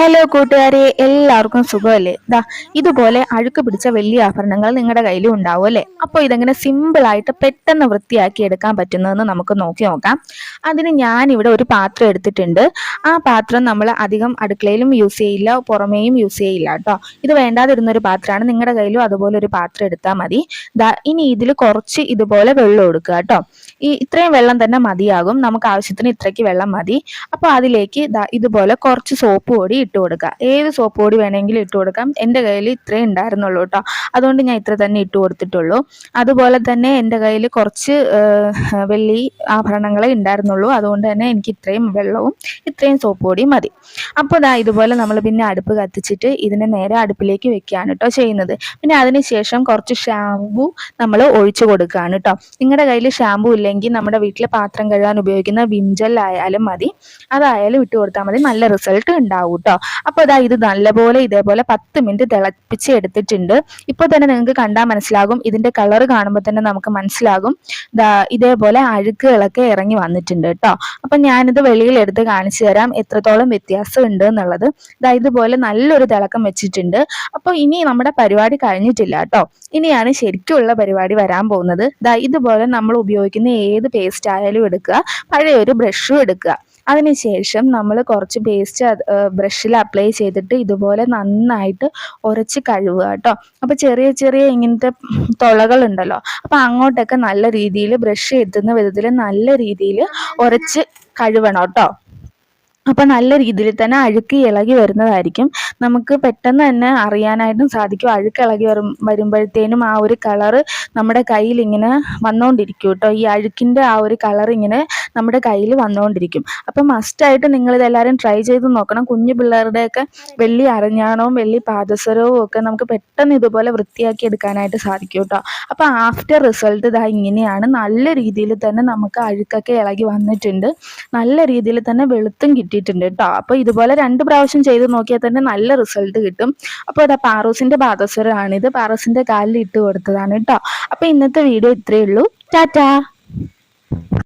Hello കൂട്ടുകാരെ. എല്ലാവർക്കും സുഖമല്ലേ? ദാ ഇതുപോലെ അഴുക്ക് പിടിച്ച വലിയ ആഭരണങ്ങൾ നിങ്ങളുടെ കയ്യിലും ഉണ്ടാവും അല്ലേ? അപ്പോൾ ഇതെങ്ങനെ സിമ്പിൾ ആയിട്ട് പെട്ടെന്ന് വൃത്തിയാക്കി എടുക്കാൻ പറ്റുന്നതെന്ന് നമുക്ക് നോക്കി നോക്കാം. അതിന് ഞാൻ ഇവിടെ ഒരു പാത്രം എടുത്തിട്ടുണ്ട്. ആ പാത്രം നമ്മൾ അധികം അടുക്കളയിലും യൂസ് ചെയ്യില്ല പുറമേയും യൂസ് ചെയ്യില്ല കേട്ടോ. ഇത് വേണ്ടാതിരുന്ന ഒരു പാത്രമാണ്. നിങ്ങളുടെ കയ്യിലും അതുപോലെ ഒരു പാത്രം എടുത്താൽ മതി. ദാ ഇനി ഇതിൽ കുറച്ച് ഇതുപോലെ വെള്ളം എടുക്കുക കേട്ടോ. ഈ ഇത്രയും വെള്ളം തന്നെ മതിയാകും. നമുക്ക് ആവശ്യത്തിന് ഇത്രയ്ക്ക് വെള്ളം മതി. അപ്പോൾ അതിലേക്ക് ഇതുപോലെ കുറച്ച് സോപ്പ് പൊടി ഇട്ട് കൊടുക്കുക ഏത് സോപ്പ് പൊടി വേണമെങ്കിലും ഇട്ട് കൊടുക്കാം. എന്റെ കയ്യിൽ ഇത്രേ ഉണ്ടായിരുന്നുള്ളൂ കേട്ടോ അതുകൊണ്ട് ഞാൻ ഇത്ര തന്നെ ഇട്ട് കൊടുത്തിട്ടുള്ളൂ. അതുപോലെ തന്നെ എന്റെ കയ്യിൽ കുറച്ച് വെള്ളി ആഭരണങ്ങളെ ഉണ്ടായിരുന്നുള്ളൂ. അതുകൊണ്ട് തന്നെ എനിക്ക് ഇത്രയും വെള്ളവും ഇത്രയും സോപ്പ് പൊടിയും മതി. അപ്പോൾ ദാ ഇതുപോലെ നമ്മൾ പിന്നെ അടുപ്പ് കത്തിച്ചിട്ട് ഇതിനെ നേരെ അടുപ്പിലേക്ക് വെക്കുകയാണ് കേട്ടോ ചെയ്യുന്നത്. പിന്നെ അതിനുശേഷം കുറച്ച് ഷാമ്പു നമ്മൾ ഒഴിച്ചു കൊടുക്കുകയാണ് കേട്ടോ നിങ്ങളുടെ കയ്യിൽ ഷാമ്പു ഇല്ലെങ്കിൽ നമ്മുടെ വീട്ടിലെ പാത്രം കഴുകാൻ ഉപയോഗിക്കുന്ന വിംജൽ ആയാലും മതി. അതായാലും ഇട്ട് കൊടുത്താൽ മതി. നല്ല റിസൾട്ട് ഉണ്ടാവും കേട്ടോ അപ്പോൾ ഇതാ ഇത് നല്ലപോലെ ഇതേപോലെ പത്ത് മിനിറ്റ് തിളപ്പിച്ച് എടുത്തിട്ടുണ്ട്. ഇപ്പൊ തന്നെ നിങ്ങൾക്ക് കണ്ടാൽ മനസ്സിലാകും. ഇതിന്റെ കളർ കാണുമ്പോൾ തന്നെ നമുക്ക് മനസ്സിലാകും. ഇതേപോലെ അഴുക്കുകളൊക്കെ ഇറങ്ങി വന്നിട്ടുണ്ട് കേട്ടോ. അപ്പം ഞാനിത് വെളിയിൽ എടുത്ത് കാണിച്ചു തരാം എത്രത്തോളം വ്യത്യാസം ഉണ്ട് എന്നുള്ളത്. ഇതാ ഇതുപോലെ നല്ലൊരു തിളക്കം വെച്ചിട്ടുണ്ട്. അപ്പോൾ ഇനി നമ്മുടെ പരിപാടി കഴിഞ്ഞിട്ടില്ല കേട്ടോ. ഇനിയാണ് ശരിക്കുള്ള പരിപാടി വരാൻ പോകുന്നത്. ഇതാ ഇതുപോലെ നമ്മൾ ഉപയോഗിക്കുന്ന ഏത് പേസ്റ്റ് ആയാലും എടുക്കുക. പഴയ ഒരു ബ്രഷും എടുക്കുക. അതിനുശേഷം നമ്മൾ കുറച്ച് പേസ്റ്റ് ബ്രഷിൽ അപ്ലൈ ചെയ്തിട്ട് ഇതുപോലെ നന്നായിട്ട് ഉരച്ച് കഴുകുക കേട്ടോ. അപ്പോൾ ചെറിയ ചെറിയ ഇങ്ങനത്തെ തുളകൾ ഉണ്ടല്ലോ അപ്പോൾ അങ്ങോട്ടൊക്കെ നല്ല രീതിയിൽ ബ്രഷ് എത്തുന്ന വിധത്തിൽ നല്ല രീതിയിൽ ഉരച്ച് കഴുകണം കേട്ടോ. അപ്പോൾ നല്ല രീതിയിൽ തന്നെ അഴുക്ക് ഇളകി വരുന്നതായിരിക്കും. നമുക്ക് പെട്ടെന്ന് തന്നെ അറിയാനായിട്ടും സാധിക്കും. അഴുക്ക് ഇളകി വരും വരുമ്പോഴത്തേനും ആ ഒരു കളറ് നമ്മുടെ കയ്യിൽ ഇങ്ങനെ വന്നുകൊണ്ടിരിക്കും കേട്ടോ. ഈ അഴുക്കിന്റെ ആ ഒരു കളർ ഇങ്ങനെ നമ്മുടെ കയ്യിൽ വന്നുകൊണ്ടിരിക്കും അപ്പം മസ്റ്റായിട്ട് നിങ്ങൾ ഇതെല്ലാവരും ട്രൈ ചെയ്ത് നോക്കണം. കുഞ്ഞു പിള്ളേരുടെയൊക്കെ വെള്ളി അരഞ്ഞാണവും വെള്ളി പാദസരവും ഒക്കെ നമുക്ക് പെട്ടെന്ന് ഇതുപോലെ വൃത്തിയാക്കി എടുക്കാനായിട്ട് സാധിക്കും കേട്ടോ അപ്പോൾ ആഫ്റ്റർ റിസൾട്ട് ഇതാ ഇങ്ങനെയാണ്. നല്ല രീതിയിൽ തന്നെ നമുക്ക് അഴുക്കൊക്കെ ഇളകി വന്നിട്ടുണ്ട്. നല്ല രീതിയിൽ തന്നെ വെളുത്തും കിട്ടിയിട്ടുണ്ട് കേട്ടോ അപ്പോൾ ഇതുപോലെ രണ്ട് പ്രാവശ്യം ചെയ്ത് നോക്കിയാൽ തന്നെ നല്ല റിസൾട്ട് കിട്ടും. അപ്പോൾ ഇതാ പാറൂസിന്റെ ഇത് പാറൂസിന്റെ കാലിൽ ഇട്ട് കൊടുത്തതാണ് കേട്ടോ അപ്പോൾ ഇന്നത്തെ വീഡിയോ ഇത്രയേ ഉള്ളൂ. ടാറ്റാ!